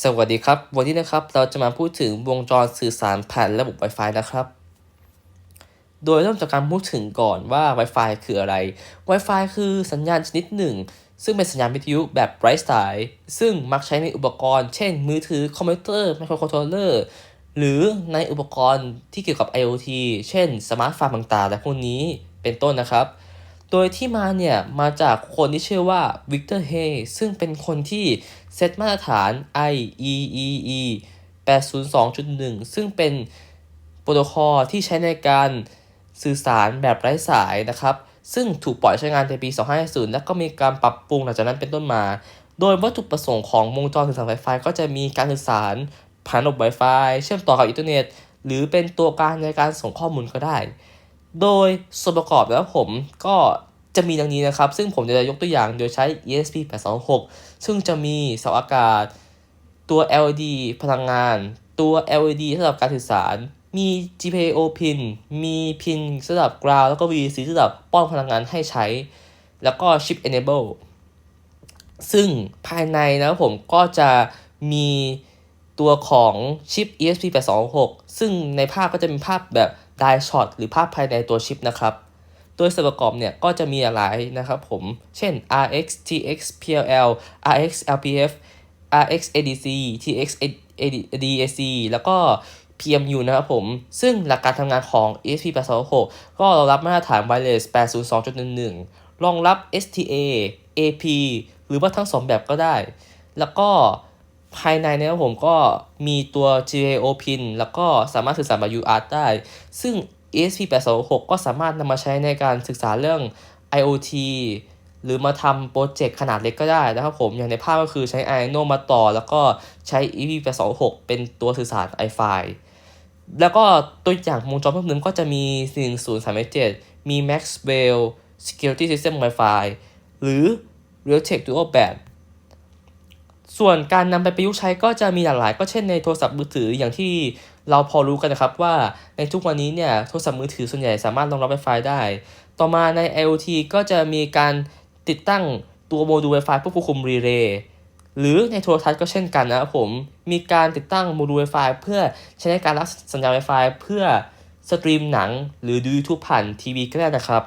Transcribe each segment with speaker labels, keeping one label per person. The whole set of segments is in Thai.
Speaker 1: สวัสดีครับ วันนี้นะครับเราจะมาพูดถึงวงจรสื่อสารผ่านระบบ Wi-Fi นะครับ โดยเริ่มจากการพูดถึงก่อนว่า Wi-Fi คืออะไร Wi-Fi คือสัญญาณชนิดหนึ่ง ซึ่งเป็นสัญญาณวิทยุแบบไร้สาย ซึ่งมักใช้ในอุปกรณ์ เช่น มือถือ คอมพิวเตอร์ ไมโครคอนโทรลเลอร์ หรือในอุปกรณ์ที่เกี่ยวกับ IoT เช่น สมาร์ทโฟนต่างๆ และพวกนี้ เป็นต้นนะครับ โดยที่มาเนี่ย มาจากคนที่ชื่อว่าวิกเตอร์เฮซึ่งเป็นคนที่เซตมาตรฐาน IEEE 802.1 ซึ่งเป็นโปรโตคอลที่ใช้ในการสื่อสารแบบไร้สายนะครับ ซึ่งถูกปล่อยใช้งานในปี 2550 แล้วก็มีการปรับปรุงหลังจากนั้นเป็นต้นมา โดยวัตถุประสงค์ของวงจรสื่อสาร Wi-Fi ก็จะมีการสื่อสารผ่านระบบ Wi-Fi เชื่อมต่อกับอินเทอร์เน็ต หรือเป็นตัวกลางในการส่งข้อมูลก็ได้ โดยส่วนประกอบแล้วผมก็จะมีดังนี้นะครับ ซึ่งผมจะยกตัวอย่างโดยใช้ ESP826 ซึ่งจะมีเสาอากาศ ตัว LED พลังงาน ตัว LED สำหรับการสื่อสาร มี GPIO pin มีพินสำหรับ ground แล้วก็ VCC สำหรับป้อนพลังงานให้ใช้ แล้วก็ chip enable ซึ่งภายในนะครับผมก็จะมีตัวของชิป ESP826 ซึ่งในภาพก็จะเป็นภาพแบบ die shot หรือภาพภายในตัวชิปนะครับโดยส่วนประกอบเนี่ยก็จะมีหลายนะครับผม เช่น RX TX PLL RX LPF RX ADC TX ADAC แล้วก็ PMU นะครับผม ซึ่งหลักการทำงานของ ESP826 ก็รองรับมาตรฐาน Wireless 802.11 รองรับ STA AP หรือว่าทั้งสองแบบก็ได้ แล้วก็ ภายในนะครับผมก็มีตัว GPIO pin แล้วก็สามารถสื่อสารแบบ UART ได้ ซึ่ง ESP826 ก็สามารถนำมาใช้ในการศึกษาเรื่อง IoT หรือมาทำโปรเจกต์ขนาดเล็กก็ได้นะครับผม อย่างในภาพก็คือใช้ Arduino มาต่อ แล้วก็ใช้ ESP826 เป็นตัวสื่อสาร Wi-Fi แล้วก็ตัวอย่างวงจรเพิ่มเติมก็จะมี 10377มี Maxwell Security System Wi-Fi หรือ Realtek Dual Band ส่วนการนำไปประยุกต์ใช้ก็จะมีหลากหลาย ก็เช่นในโทรศัพท์มือถืออย่างที่เราพอรู้กันนะครับว่าในทุกวันนี้เนี่ยโทรศัพท์มือถือส่วนใหญ่สามารถรองรับ Wi-Fi ได้ ต่อมาใน IoT ก็จะมีการติดตั้งตัวโมดูล Wi-Fi เพื่อควบคุมรีเลย์หรือในโทรทัศน์ก็เช่นกันนะครับผม มีการติดตั้งโมดูล Wi-Fi เพื่อใช้ในการรับสัญญาณ Wi-Fi เพื่อสตรีมหนัง หรือดู YouTube ผ่านทีวีก็ได้นะครับ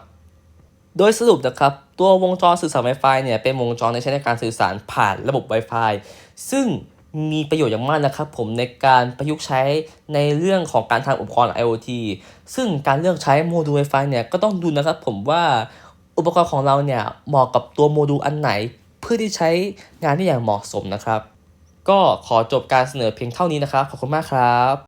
Speaker 1: โดยสรุปนะครับ ตัววงจรสื่อสาร Wi-Fi เนี่ยเป็นวงจรที่ใช้ในการสื่อสารผ่านระบบ Wi-Fi ซึ่งมีประโยชน์อย่างมากนะครับผมในการประยุกต์ใช้ในเรื่องของการทำอุปกรณ์ IoT ซึ่งการเลือกใช้โมดูล Wi-Fi เนี่ยก็ต้องดูนะครับผมว่าอุปกรณ์ของเราเนี่ยเหมาะกับตัวโมดูลอันไหน เพื่อที่ใช้งานได้อย่างเหมาะสมนะครับ ก็ขอจบการเสนอเพียงเท่านี้นะครับ ขอบคุณมากครับ